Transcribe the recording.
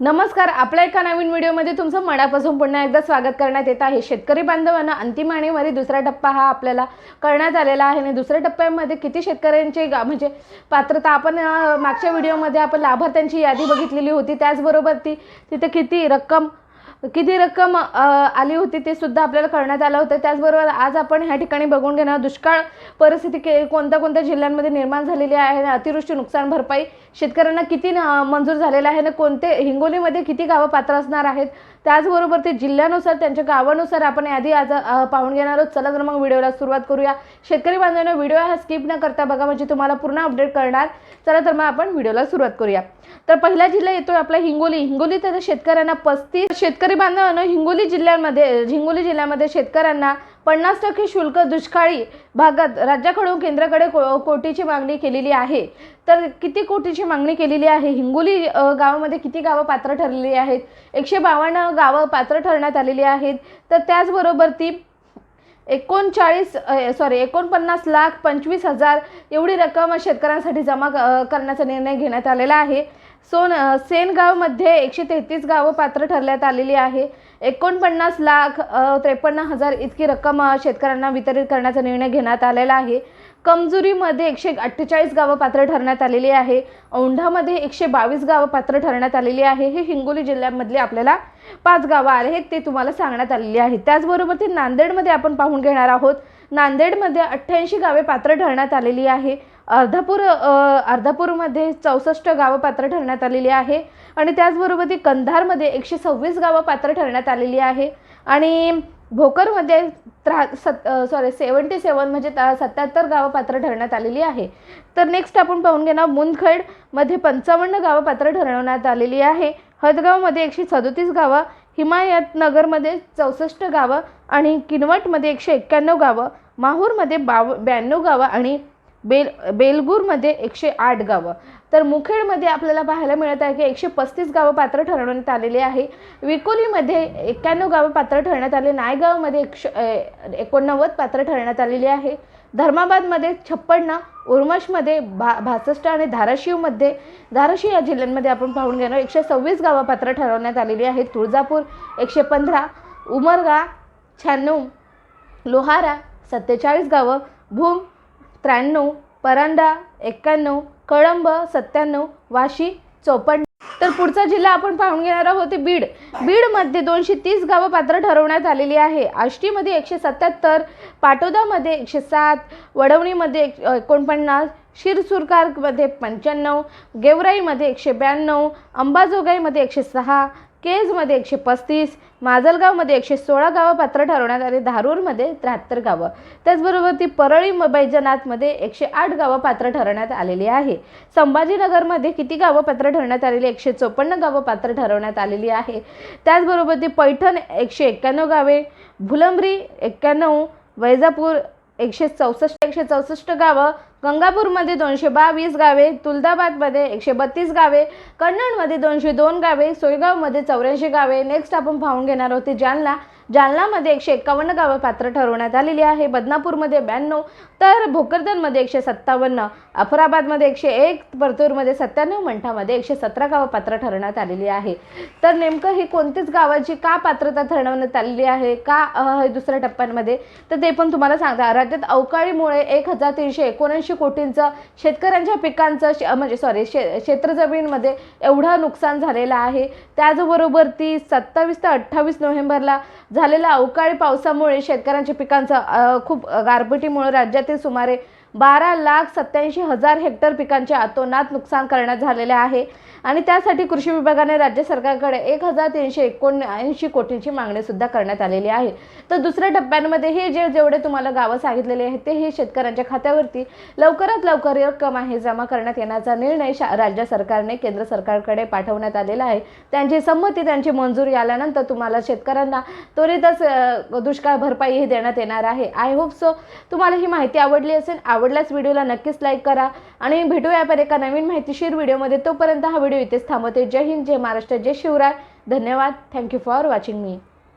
नमस्कार आपल्या एका नवीन व्हिडिओमध्ये तुमचं मनापासून पुन्हा एकदा स्वागत करण्यात येत आहे. शेतकरी बांधवांना अंतिम आणीमध्ये दुसरा टप्पा हा आपल्याला करण्यात आलेला आहे आणि दुसऱ्या टप्प्यामध्ये किती शेतकऱ्यांची म्हणजे पात्रता आपण मागच्या व्हिडिओमध्ये आपण लाभार्थ्यांची यादी बघितलेली होती. त्याचबरोबर ती तिथे किती रक्कम किती रक्कम आली होती ते सुद्धा आपल्याला कळण्यात आलं होतं. त्याचबरोबर आज आपण ह्या ठिकाणी बघून घेणार दुष्काळ परिस्थिती के कोणत्या कोणत्या जिल्ह्यांमध्ये निर्माण झालेली आहे आणि अतिवृष्टी नुकसान भरपाई शेतकऱ्यांना किती न- मंजूर झालेलं आहे आणि कोणते हिंगोलीमध्ये किती गावं पात्र असणार आहेत त्याचबरोबर ते जिल्ह्यानुसार त्यांच्या गावानुसार आपण यादी आज पाहून घेणार आहोत. चला तर मग व्हिडिओला सुरुवात करूया. शेतकरी बांधवांना व्हिडिओ हा स्किप न करता बघा म्हणजे तुम्हाला पूर्ण अपडेट करणार. चला तर मग आपण व्हिडिओला सुरुवात करूया. तर पहिला जिल्हा येतोय आपला हिंगोली. हिंगोली तर शेतकऱ्यांना पस्तीस शेतकरी बांधवांना हिंगोली जिल्ह्यामध्ये हिंगोली जिल्ह्यामध्ये शेतकऱ्यांना पन्नास टक्के शुल्क दुष्काळी भागात राज्याकडून केंद्राकडे को कोटीची मागणी केलेली आहे. तर किती कोटीची मागणी केलेली आहे? हिंगोली गावामध्ये किती गावं पात्र ठरलेली आहेत? एकशे बावन्न गावं पात्र ठरण्यात आलेली आहेत. तर त्याचबरोबर ती एकोणचाळीस सॉरी एकोणपन्नास लाख पंचवीस हजार एवढी रक्कम शेतकऱ्यांसाठी जमा करण्याचा निर्णय घेण्यात आलेला आहे. सोन सेनगावमध्ये एकशे तेहतीस गावं पात्र ठरण्यात आलेली आहे. एकोणपन्नास लाख त्रेपन्न हजार इतकी रक्कम शेतकऱ्यांना वितरित करण्याचा निर्णय घेण्यात आलेला आहे. कमजुरीमध्ये एकशे अठ्ठेचाळीस गावं पात्र ठरण्यात आलेली आहे. औंढामध्ये एकशे बावीस गावं पात्र ठरण्यात आलेली आहे. हे हिंगोली जिल्ह्यामधले आपल्याला पाच गावं आहेत ते तुम्हाला सांगण्यात आलेली आहेत त्याचबरोबर ते नांदेडमध्ये आपण पाहून घेणार आहोत. नांदेडमध्ये अठ्ठ्याऐंशी गावे पात्र ठरण्यात आलेली आहे. अर्धापूर अर्धापूरमध्ये चौसष्ट गावं पात्र ठरण्यात आलेली आहे आणि त्याचबरोबर ती कंधारमध्ये एकशे सव्वीस गावं पात्र ठरण्यात आलेली आहे. आणि भोकरमध्ये त्रा सत सॉरी सेवन्टी सेवन म्हणजे सत्याहत्तर गावं पात्र ठरण्यात आलेली आहे. तर नेक्स्ट आपण पाहून घेणार मुंदखेडमध्ये पंचावन्न गावं पात्र ठरवण्यात आलेली आहे. हदगावमध्ये एकशे सदोतीस गावं हिमायतनगरमध्ये चौसष्ट गावं आणि किनवटमध्ये एकशे एक्क्याण्णव गावं माहूरमध्ये बाव ब्याण्णव गावं आणि बेल बेलगूरमध्ये एकशे आठ गावं. तर मुखेडमध्ये आपल्याला पाहायला मिळत आहे की एकशे पस्तीस गावं पात्र ठरवण्यात आलेली आहे. विकोलीमध्ये एक्क्याण्णव गावं पात्र ठरण्यात आले. नायगावमध्ये एकशे एकोणनव्वद पात्र ठरण्यात आलेली आहे. धर्माबादमध्ये छप्पन्न उर्मशमध्ये भा भासष्ट आणि धाराशिवमध्ये धाराशिव या जिल्ह्यांमध्ये आपण पाहून घेणार. एकशे सव्वीस गावं पात्र ठरवण्यात आलेली आहेत. तुळजापूर एकशे पंधरा उमरगा शहाण्णव लोहारा सत्तेचाळीस गावं भूम त्र्याण्णव परांडा एक्क्याण्णव कळंब सत्त्याण्णव वाशी चोपन्न तर पुढचा जिल्हा आपण पाहून घेणार आहोत ते बीड. बीडमध्ये दोनशे तीस गावं पात्र ठरवण्यात आलेली आहे. आष्टीमध्ये एकशे सत्याहत्तर पाटोदामध्ये एकशे सात वडवणीमध्ये एक एकोणपन्नास शिरसुरकारमध्ये पंच्याण्णव गेवराईमध्ये एकशे ब्याण्णव अंबाजोगाईमध्ये एकशे सहा केजमध्ये एकशे पस्तीस माजलगावमध्ये एकशे सोळा गावं पात्र ठरवण्यात आली. धारूरमध्ये त्र्याहत्तर गावं. त्याचबरोबर ती परळी बैजनाथमध्ये एकशे आठ गावं पात्र ठरवण्यात आलेली आहे. संभाजीनगरमध्ये किती गावं पात्र ठरवण्यात आलेली? एकशे चोपन्न गावं पात्र ठरवण्यात आलेली आहे. त्याचबरोबर ती पैठण एकशे एक्क्याण्णव गावे भुलंब्री एक्क्याण्णव वैजापूर एकशे चौसष्ट एकशे चौसष्ट गावं गंगापूरमध्ये दोनशे बावीस गावे तुलदाबादमध्ये एकशे बत्तीस गावे कन्नडमध्ये दोनशे दोन गावे सोयगावमध्ये चौऱ्याऐंशी गावे. नेक्स्ट आपण पाहून घेणार होते जालना. जालनामध्ये एकशे एकावन्न गावं पात्र ठरवण्यात आलेली आहे. बदनापूरमध्ये ब्याण्णव तर भोकरदनमध्ये एकशे सत्तावन्न अफराबादमध्ये एकशे एक परतूरमध्ये सत्त्याण्णव मंठामध्ये एकशे सतरा गावं पात्र ठरवण्यात आलेली आहे. तर नेमकं ही कोणतीच गावाची का पात्रता ठरवण्यात आलेली आहे का हे दुसऱ्या टप्प्यांमध्ये? तर ते पण तुम्हाला सांगता राज्यात अवकाळीमुळे एक हजार तीनशे एकोणऐंशी कोटींचं शेतकऱ्यांच्या पिकांचं शे- म्हणजे सॉरी शे क्षेत्रजमीनमध्ये एवढं नुकसान झालेलं आहे. त्याचबरोबर ती सत्तावीस ते अठ्ठावीस नोव्हेंबरला झालेल्या अवकाळी पावसामुळे शेतकऱ्यांच्या पिकांचं खूप गारपिटीमुळे राज्यातील सुमारे बारा लाख सत्याऐंशी हजार हेक्टर पिकांचे अतोनात नुकसान करण्यात झालेले आहे. आणि त्यासाठी कृषी विभागाने राज्य सरकारकडे एक हजार तीनशे एकोणऐंशी कोटींची मागणी सुद्धा करण्यात आलेली आहे. तर दुसऱ्या टप्प्यांमध्ये हे जे जेवढे तुम्हाला गावं सांगितलेले आहेत ते हे शेतकऱ्यांच्या खात्यावरती लवकरात लवकर रक्कम आहे जमा करण्यात येण्याचा निर्णय शा राज्य सरकारने केंद्र सरकारकडे पाठवण्यात आलेला आहे. त्यांची संमती त्यांची मंजुरी आल्यानंतर तुम्हाला शेतकऱ्यांना त्वरितच दुष्काळ भरपाईही देण्यात येणार आहे. आय होप सो तुम्हाला ही माहिती आवडली असेल आवड आवडल्यास व्हिडिओला नक्कीच लाईक करा आणि भेटूया आपण एका नवीन माहितीशीर व्हिडिओमध्ये. तोपर्यंत हा व्हिडिओ इथेच थांबवते. जय हिंद जय महाराष्ट्र जय शिवराय. धन्यवाद. Thank you for watching me